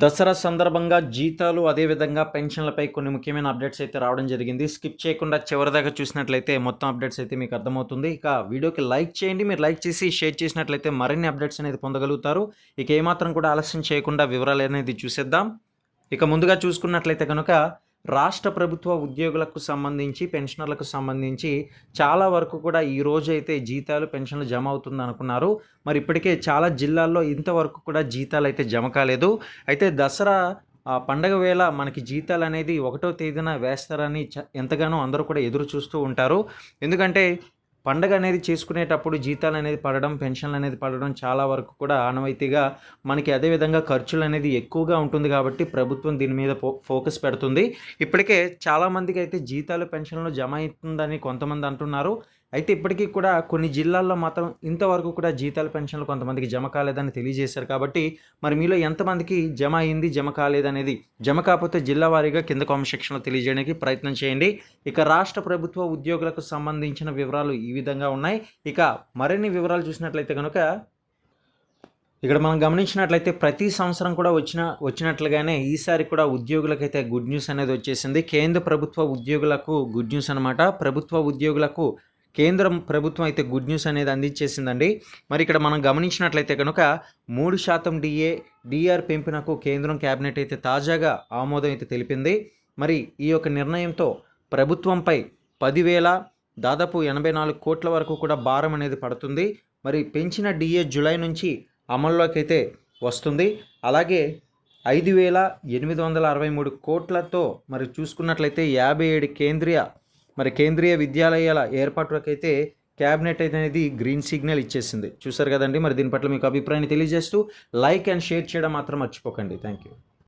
దసరా సందర్భంగా జీతాలు అదేవిధంగా పెన్షన్లపై కొన్ని ముఖ్యమైన అప్డేట్స్ అయితే రావడం జరిగింది. స్కిప్ చేయకుండా చివరిదాకా చూసినట్లయితే మొత్తం అప్డేట్స్ అయితే మీకు అర్థమవుతుంది. ఇక వీడియోకి లైక్ చేయండి మీరు లైక్ చేసి షేర్ చేసినట్లయితే మరిన్ని అప్డేట్స్ అనేది పొందగలుగుతారు. ఇక ఏమాత్రం కూడా ఆలస్యం చేయకుండా వివరాలు అనేది చూసేద్దాం. ఇక ముందుగా చూసుకున్నట్లయితే కనుక రాష్ట్ర ప్రభుత్వ ఉద్యోగులకు సంబంధించి పెన్షనర్లకు సంబంధించి చాలా వరకు కూడా ఈ రోజు అయితే జీతాలు పెన్షన్లు జమ అవుతుంది అనుకున్నారు మరి ఇప్పటికే చాలా జిల్లాల్లో ఇంతవరకు కూడా జీతాలు అయితే జమ కాలేదు. అయితే దసరా ఆ పండగ వేళ మనకి జీతాలు అనేది ఒకటో తేదీన వేస్తారని ఎంతగానో అందరూ కూడా ఎదురు చూస్తూ ఉంటారు. ఎందుకంటే పండగ అనేది చేసుకునేటప్పుడు జీతాలు అనేది పడడం పెన్షన్లు అనేది పడడం చాలా వరకు కూడా ఆనవాయితీగా మనకి అదేవిధంగా ఖర్చులు అనేది ఎక్కువగా ఉంటుంది కాబట్టి ప్రభుత్వం దీని మీద ఫో ఫోకస్ పెడుతుంది. ఇప్పటికే చాలామందికి అయితే జీతాలు పెన్షన్లు జమ అవుతుందని కొంతమంది అంటున్నారు. అయితే ఇప్పటికీ కూడా కొన్ని జిల్లాల్లో మాత్రం ఇంతవరకు కూడా జీతాలు పెన్షన్లు కొంతమందికి జమ కాలేదని తెలియజేశారు కాబట్టి మరి మీలో ఎంతమందికి జమ అయింది జమ కాలేదనేది జమ కాకపోతే జిల్లా వారీగా కింద కామెంట్ సెక్షన్లో తెలియజేయడానికి ప్రయత్నం చేయండి. ఇక రాష్ట్ర ప్రభుత్వ ఉద్యోగులకు సంబంధించిన వివరాలు ఈ విధంగా ఉన్నాయి. ఇక మరిన్ని వివరాలు చూసినట్లయితే కనుక ఇక్కడ మనం గమనించినట్లయితే ప్రతి సంవత్సరం కూడా వచ్చిన వచ్చినట్లుగానే ఈసారి కూడా ఉద్యోగులకైతే గుడ్ న్యూస్ అనేది వచ్చేసింది. కేంద్ర ప్రభుత్వ ఉద్యోగులకు గుడ్ న్యూస్ అనమాట ప్రభుత్వ ఉద్యోగులకు కేంద్రం ప్రభుత్వం అయితే గుడ్ న్యూస్ అనేది అందించేసిందండి. మరి ఇక్కడ మనం గమనించినట్లయితే కనుక మూడు శాతం డిఏ డిఆర్ పెంపునకు కేంద్రం కేబినెట్ అయితే తాజాగా ఆమోదం అయితే తెలిపింది. మరి ఈ యొక్క నిర్ణయంతో ప్రభుత్వంపై పదివేల దాదాపు ఎనభై నాలుగు కోట్ల వరకు కూడా భారం అనేది పడుతుంది. మరి పెంచిన డిఏ జూలై నుంచి అమల్లోకి అయితే వస్తుంది. అలాగే ఐదు వేల ఎనిమిది వందల అరవై మూడు కోట్లతో మరి చూసుకున్నట్లయితే యాభై ఏడు కేంద్రీయ మరి కేంద్రీయ విద్యాలయాల ఏర్పాటుకైతే క్యాబినెట్ అనేది గ్రీన్ సిగ్నల్ ఇచ్చేసింది. చూసారు కదండి మరి దీని పట్ల మీకు అభిప్రాయాన్ని తెలియజేస్తూ లైక్ అండ్ షేర్ చేయడం మాత్రం మర్చిపోకండి. Thank you